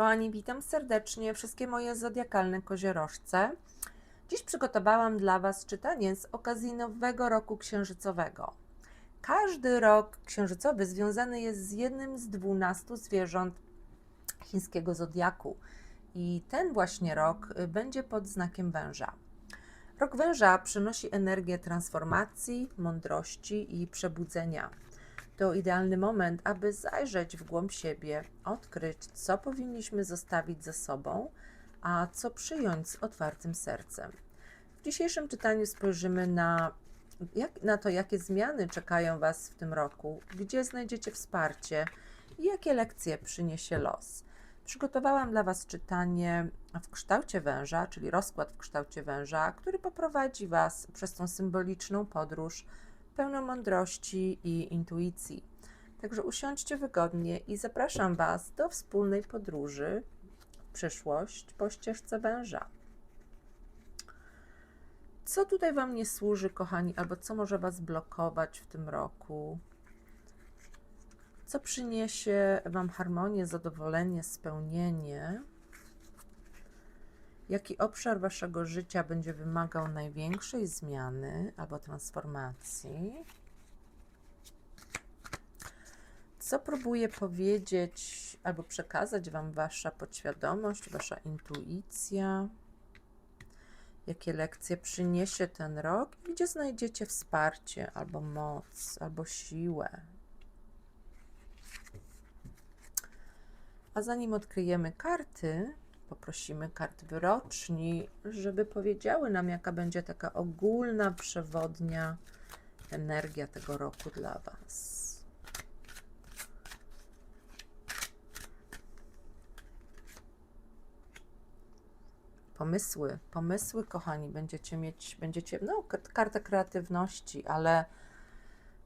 Kochani, witam serdecznie wszystkie moje zodiakalne koziorożce. Dziś przygotowałam dla Was czytanie z okazji nowego roku księżycowego. Każdy rok księżycowy związany jest z jednym z dwunastu zwierząt chińskiego zodiaku. I ten właśnie rok y, będzie pod znakiem węża. Rok węża przynosi energię transformacji, mądrości i przebudzenia. To idealny moment, aby zajrzeć w głąb siebie, odkryć, co powinniśmy zostawić za sobą, a co przyjąć z otwartym sercem. W dzisiejszym czytaniu spojrzymy na, jak, na to, jakie zmiany czekają Was w tym roku, gdzie znajdziecie wsparcie i jakie lekcje przyniesie los. Przygotowałam dla Was czytanie w kształcie węża, czyli rozkład w kształcie węża, który poprowadzi Was przez tą symboliczną podróż pełną mądrości i intuicji. Także usiądźcie wygodnie i zapraszam Was do wspólnej podróży w przyszłość po ścieżce węża. Co tutaj Wam nie służy, kochani, albo co może Was blokować w tym roku? Co przyniesie Wam harmonię, zadowolenie, spełnienie? Jaki obszar Waszego życia będzie wymagał największej zmiany albo transformacji? Co próbuje powiedzieć albo przekazać Wam Wasza podświadomość, Wasza intuicja? Jakie lekcje przyniesie ten rok? Gdzie znajdziecie wsparcie, albo moc, albo siłę? A zanim odkryjemy karty, poprosimy kart wyroczni, żeby powiedziały nam, jaka będzie taka ogólna, przewodnia energia tego roku dla Was. Pomysły, pomysły, kochani, będziecie mieć, będziecie, no, karta kreatywności, ale.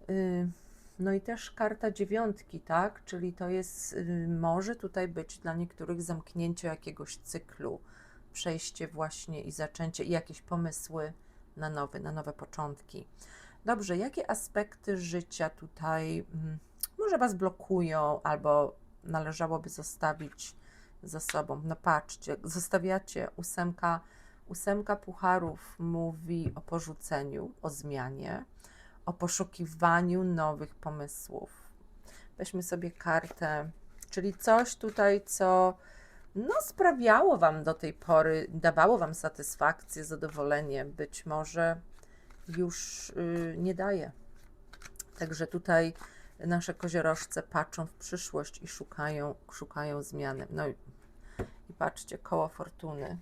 Yy, no i też karta dziewiątki, tak? Czyli to jest, y, może tutaj być dla niektórych zamknięcie jakiegoś cyklu, przejście właśnie i zaczęcie i jakieś pomysły na nowy, na nowe początki. Dobrze, jakie aspekty życia tutaj mm, może Was blokują albo należałoby zostawić za sobą? No patrzcie, zostawiacie ósemka, ósemka pucharów mówi o porzuceniu, o zmianie o poszukiwaniu nowych pomysłów. Weźmy sobie kartę, czyli coś tutaj, co no, sprawiało Wam do tej pory, dawało Wam satysfakcję, zadowolenie, być może już yy, nie daje. Także tutaj nasze koziorożce patrzą w przyszłość i szukają, szukają zmiany. No i, i patrzcie, koło fortuny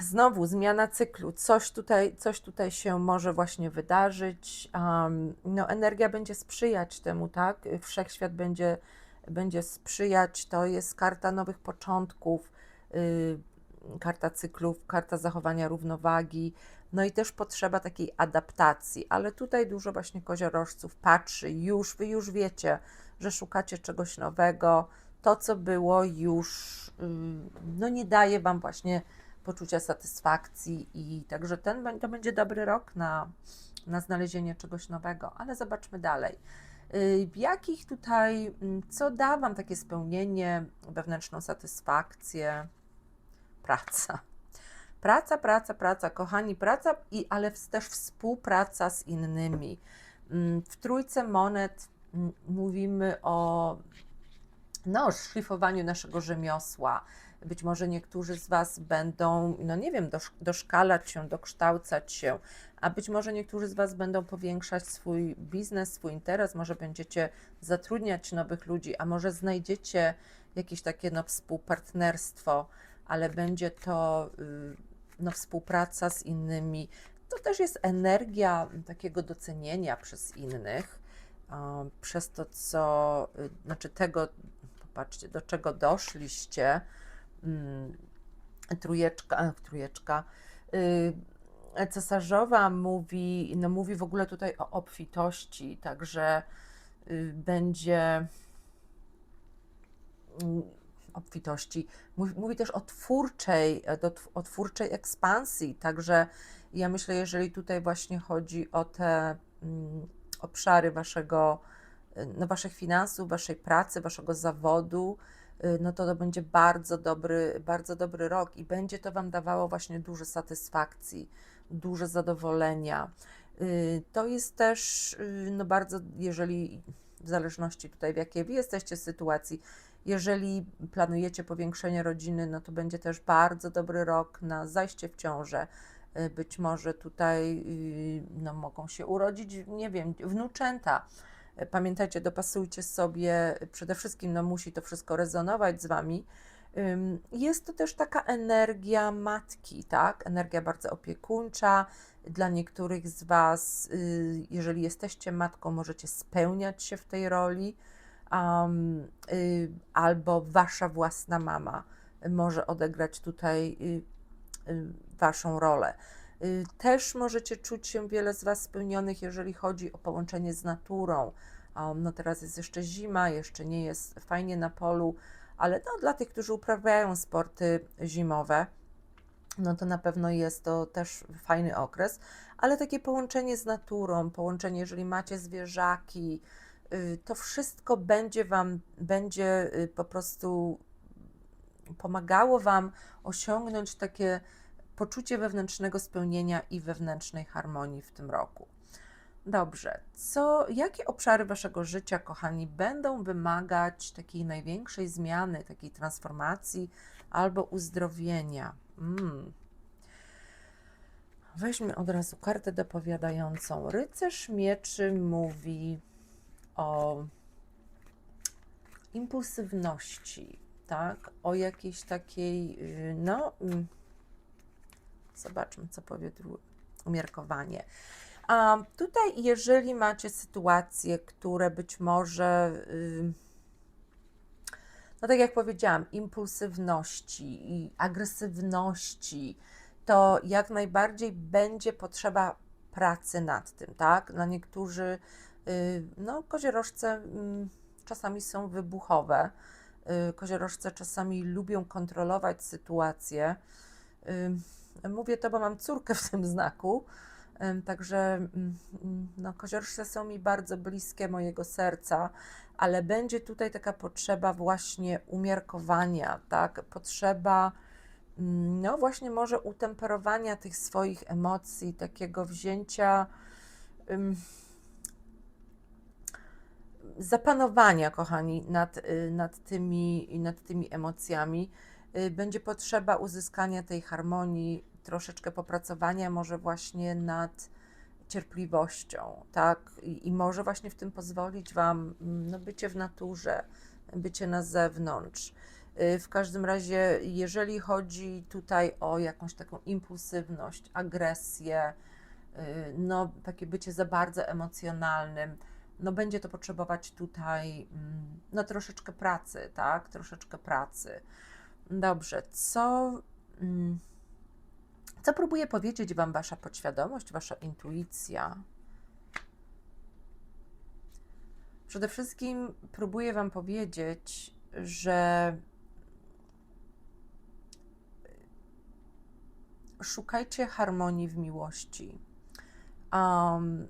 znowu zmiana cyklu, coś tutaj, coś tutaj się może właśnie wydarzyć. Um, no, energia będzie sprzyjać temu, tak? Wszechświat będzie, będzie sprzyjać. To jest karta nowych początków, yy, karta cyklów, karta zachowania równowagi. No i też potrzeba takiej adaptacji, ale tutaj dużo właśnie koziorożców patrzy, już wy już wiecie, że szukacie czegoś nowego. To, co było, już yy, no nie daje wam właśnie poczucia satysfakcji i także ten to będzie dobry rok na, na znalezienie czegoś nowego, ale zobaczmy dalej. Y, jakich tutaj, mm, co da Wam takie spełnienie, wewnętrzną satysfakcję? Praca. Praca, praca, praca, kochani, praca, i, ale też współpraca z innymi. Mm, w trójce monet mm, mówimy o no, szlifowaniu naszego rzemiosła, być może niektórzy z Was będą, no nie wiem, doszkalać się, dokształcać się, a być może niektórzy z Was będą powiększać swój biznes, swój interes, może będziecie zatrudniać nowych ludzi, a może znajdziecie jakieś takie no, współpartnerstwo, ale będzie to y, no, współpraca z innymi. To też jest energia takiego docenienia przez innych, przez to, co, y, znaczy tego, popatrzcie, do czego doszliście, Mm, trujeczka, trujeczka. Y, cesarzowa mówi, no mówi w ogóle tutaj o obfitości, także y, będzie mm, obfitości. Mówi, mówi też o twórczej, o twórczej ekspansji, także ja myślę, jeżeli tutaj właśnie chodzi o te mm, obszary waszego, no waszych finansów, waszej pracy, waszego zawodu, y, no to to będzie bardzo dobry, bardzo dobry rok i będzie to Wam dawało właśnie dużo satysfakcji, duże zadowolenia. Y, To jest też y, no bardzo, jeżeli w zależności tutaj w jakiej Wy jesteście sytuacji, jeżeli planujecie powiększenie rodziny, no to będzie też bardzo dobry rok na zajście w ciążę. Być może tutaj no, mogą się urodzić, nie wiem, wnuczęta. Pamiętajcie, dopasujcie sobie, przede wszystkim no, musi to wszystko rezonować z Wami. Jest to też taka energia matki, tak? Energia bardzo opiekuńcza. Dla niektórych z Was, y, jeżeli jesteście matką, możecie spełniać się w tej roli um, albo wasza własna mama może odegrać tutaj y, waszą rolę. Y, Też możecie czuć się wiele z Was spełnionych, jeżeli chodzi o połączenie z naturą. No teraz jest jeszcze zima, jeszcze nie jest fajnie na polu, ale no, dla tych, którzy uprawiają sporty zimowe, no to na pewno jest to też fajny okres, ale takie połączenie z naturą, połączenie, jeżeli macie zwierzaki, y, to wszystko będzie Wam, będzie y, po prostu pomagało Wam osiągnąć takie poczucie wewnętrznego spełnienia i wewnętrznej harmonii w tym roku. Dobrze, co, jakie obszary Waszego życia, kochani, będą wymagać takiej największej zmiany, takiej transformacji albo uzdrowienia? Mm. Weźmy od razu kartę dopowiadającą. Rycerz mieczy mówi o impulsywności, tak? O jakiejś takiej, y, no, mm, zobaczmy, co powie umiarkowanie. A tutaj, jeżeli macie sytuacje, które być może, no tak jak powiedziałam, impulsywności i agresywności, to jak najbardziej będzie potrzeba pracy nad tym, tak? Na niektórzy, y, no, koziorożce czasami są wybuchowe, y, koziorożce czasami lubią kontrolować sytuację. Mówię to, bo mam córkę w tym znaku, Także mm, mm, no, są mi bardzo bliskie mojego serca, ale będzie tutaj taka potrzeba właśnie umiarkowania, tak? Potrzeba, mm, no właśnie może utemperowania tych swoich emocji, takiego wzięcia, ym, zapanowania, kochani, nad, y, nad, tymi, nad tymi emocjami. Y, Będzie potrzeba uzyskania tej harmonii, troszeczkę popracowania może właśnie nad cierpliwością, tak? I, i może właśnie w tym pozwolić Wam mm, no, bycie w naturze, bycie na zewnątrz. Y, W każdym razie, jeżeli chodzi tutaj o jakąś taką impulsywność, agresję, y, no takie bycie za bardzo emocjonalnym, no będzie to potrzebować tutaj mm, no troszeczkę pracy, tak? Troszeczkę pracy. Dobrze, co, mm, co próbuje powiedzieć Wam Wasza podświadomość, Wasza intuicja? Przede wszystkim próbuję Wam powiedzieć, że szukajcie harmonii w miłości. Um,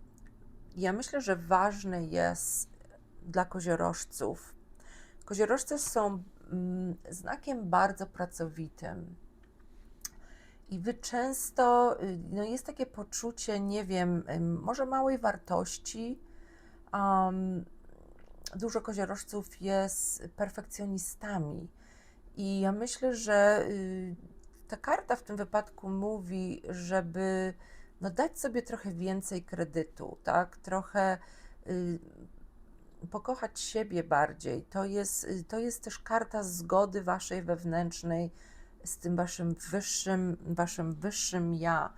ja myślę, że ważne jest dla koziorożców. Koziorożce są znakiem bardzo pracowitym. I wy często, y, no jest takie poczucie, nie wiem, może małej wartości. Um, dużo koziorożców jest perfekcjonistami. I ja myślę, że y, ta karta w tym wypadku mówi, żeby no, dać sobie trochę więcej kredytu, tak? Trochę y, pokochać siebie bardziej. To jest, y, to jest też karta zgody waszej wewnętrznej z tym waszym wyższym, waszym wyższym ja.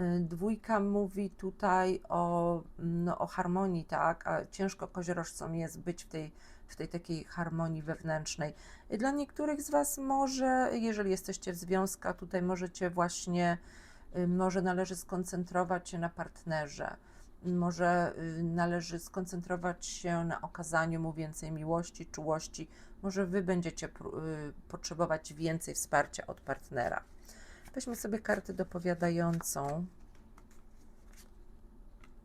Y, Dwójka mówi tutaj o, no, o harmonii, tak? A ciężko koziorożcom jest być w tej, w tej takiej harmonii wewnętrznej. I Dla niektórych z Was może, jeżeli jesteście w związku, tutaj możecie właśnie, y, może należy skoncentrować się na partnerze. Może y, należy skoncentrować się na okazaniu mu więcej miłości, czułości. Może Wy będziecie y, potrzebować więcej wsparcia od partnera. Weźmy sobie kartę dopowiadającą.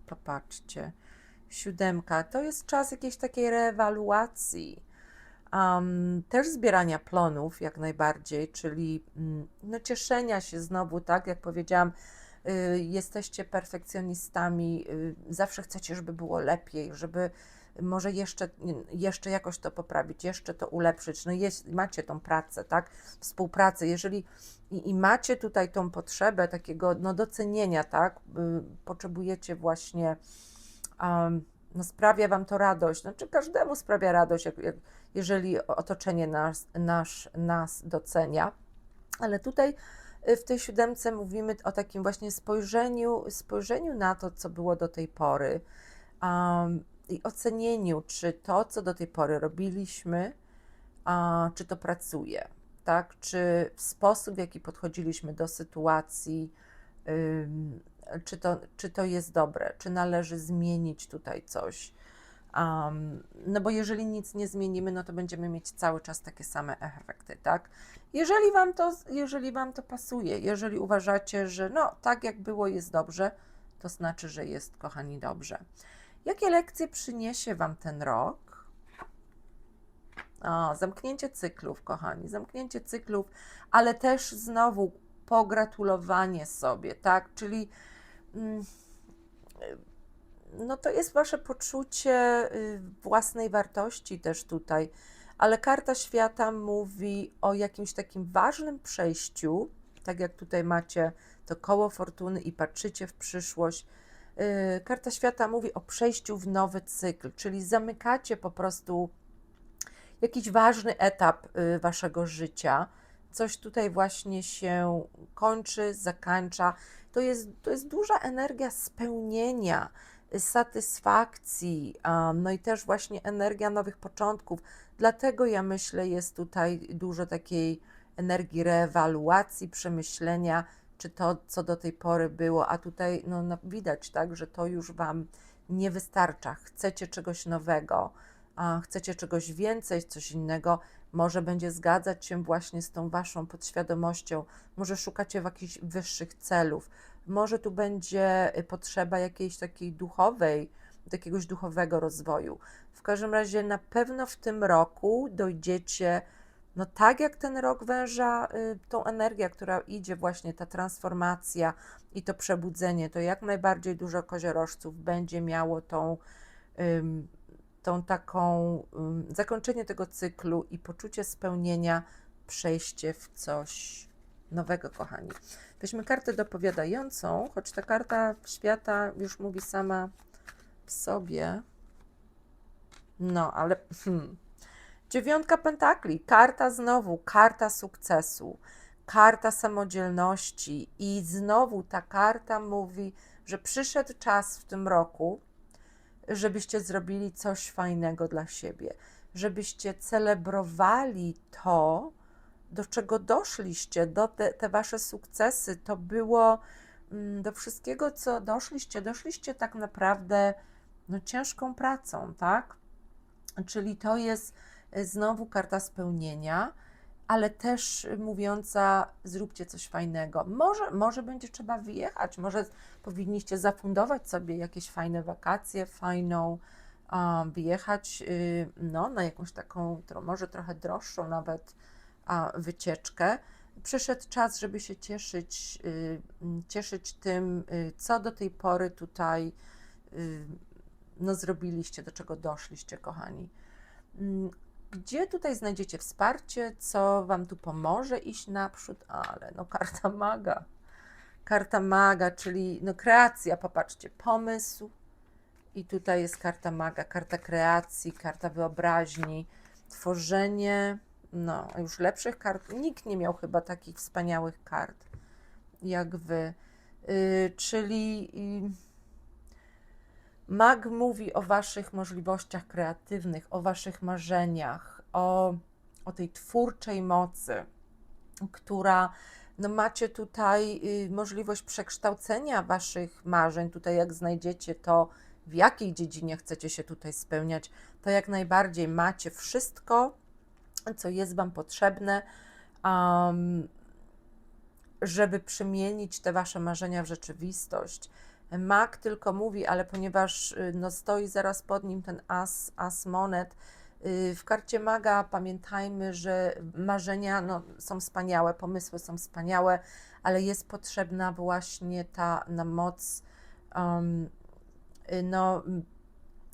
Popatrzcie. Siódemka to jest czas jakiejś takiej reewaluacji. um, też zbierania plonów jak najbardziej, czyli mm, no, cieszenia się znowu, tak jak powiedziałam, jesteście perfekcjonistami, y, zawsze chcecie, żeby było lepiej, żeby może jeszcze, jeszcze jakoś to poprawić, jeszcze to ulepszyć. No jest, macie tą pracę, tak? Współpracę. Jeżeli i, i macie tutaj tą potrzebę takiego no, docenienia, tak? Y, potrzebujecie właśnie, um, no sprawia Wam to radość. Znaczy każdemu sprawia radość, jak, jak, jeżeli otoczenie nas, nas, nas docenia. Ale tutaj y, w tej siódemce mówimy o takim właśnie spojrzeniu, spojrzeniu na to, co było do tej pory. Um, i ocenieniu, czy to, co do tej pory robiliśmy, a, czy to pracuje, tak? Czy w sposób, w jaki podchodziliśmy do sytuacji, ym, czy, to, czy to jest dobre, czy należy zmienić tutaj coś. Um, no bo jeżeli nic nie zmienimy, no to będziemy mieć cały czas takie same efekty, tak? Jeżeli wam to, jeżeli wam to pasuje, jeżeli uważacie, że no tak jak było jest dobrze, to znaczy, że jest, kochani, dobrze. Jakie lekcje przyniesie Wam ten rok? O, zamknięcie cyklów, kochani, zamknięcie cyklów, ale też znowu pogratulowanie sobie, tak? Czyli mm, no to jest Wasze poczucie y, własnej wartości też tutaj, ale karta świata mówi o jakimś takim ważnym przejściu, tak jak tutaj macie to koło fortuny i patrzycie w przyszłość, Y, karta świata mówi o przejściu w nowy cykl, czyli zamykacie po prostu jakiś ważny etap y, waszego życia. Coś tutaj właśnie się kończy, zakańcza. To jest, to jest duża energia spełnienia, satysfakcji, no i też właśnie energia nowych początków. Dlatego ja myślę, jest tutaj dużo takiej energii reewaluacji, przemyślenia, czy to, co do tej pory było, a tutaj no, no, widać, tak, że to już Wam nie wystarcza. Chcecie czegoś nowego, chcecie czegoś więcej, coś innego, może będzie zgadzać się właśnie z tą Waszą podświadomością, może szukacie jakichś wyższych celów, może tu będzie y, potrzeba jakiejś takiej duchowej, jakiegoś duchowego rozwoju. W każdym razie na pewno w tym roku dojdziecie no tak jak ten rok węża, y, tą energię, która idzie właśnie, ta transformacja i to przebudzenie, to jak najbardziej dużo koziorożców będzie miało tą, tą taką, zakończenie tego cyklu i poczucie spełnienia, przejście w coś nowego, kochani. Weźmy kartę dopowiadającą, choć ta karta świata już mówi sama w sobie. No, ale hmm, Dziewiątka pentakli, karta znowu, karta sukcesu, karta samodzielności. I znowu ta karta mówi, że przyszedł czas w tym roku, żebyście zrobili coś fajnego dla siebie, żebyście celebrowali to, do czego doszliście, do te, te wasze sukcesy. To było mm, do wszystkiego, co doszliście, doszliście tak naprawdę no, ciężką pracą, tak? Czyli to jest znowu karta spełnienia, ale też mówiąca, zróbcie coś fajnego. Może, może będzie trzeba wyjechać, może powinniście zafundować sobie jakieś fajne wakacje, fajną, um, wyjechać y, no, na jakąś taką, może trochę droższą nawet a, wycieczkę. Przyszedł czas, żeby się cieszyć, y, cieszyć tym, y, co do tej pory tutaj y, no, zrobiliście, do czego doszliście, kochani. Mm, gdzie tutaj znajdziecie wsparcie, co Wam tu pomoże iść naprzód, ale no karta maga. Karta maga, czyli no kreacja, popatrzcie, pomysł i tutaj jest karta maga, karta kreacji, karta wyobraźni, tworzenie, no już lepszych kart, nikt nie miał chyba takich wspaniałych kart jak Wy, yy, czyli... Yy, Mag mówi o Waszych możliwościach kreatywnych, o Waszych marzeniach, o, o tej twórczej mocy, która no macie tutaj y, możliwość przekształcenia Waszych marzeń. Tutaj, jak znajdziecie to, w jakiej dziedzinie chcecie się tutaj spełniać, to jak najbardziej macie wszystko, co jest Wam potrzebne, um, żeby przemienić te Wasze marzenia w rzeczywistość. Mak tylko mówi, ale ponieważ y, no, stoi zaraz pod nim ten as, as monet, Y, W karcie maga pamiętajmy, że marzenia no, są wspaniałe, pomysły są wspaniałe, ale jest potrzebna właśnie ta na moc um, y, no,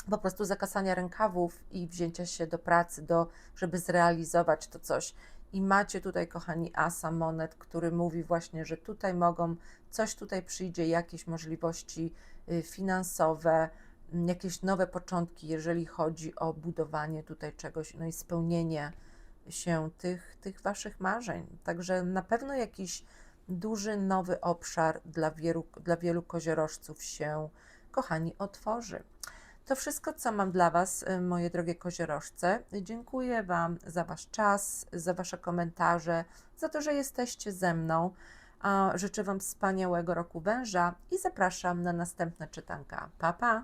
po prostu zakasania rękawów i wzięcia się do pracy, do, żeby zrealizować to coś. I macie tutaj, kochani, asa monet, który mówi właśnie, że tutaj mogą, coś tutaj przyjdzie, jakieś możliwości y, finansowe, m, jakieś nowe początki, jeżeli chodzi o budowanie tutaj czegoś, no i spełnienie się tych, tych Waszych marzeń. Także na pewno jakiś duży, nowy obszar dla wielu, dla wielu koziorożców się, kochani, otworzy. To wszystko, co mam dla Was, y, moje drogie koziorożce. Dziękuję Wam za Wasz czas, za Wasze komentarze, za to, że jesteście ze mną. Życzę Wam wspaniałego roku węża i zapraszam na następne czytanka. Pa, pa!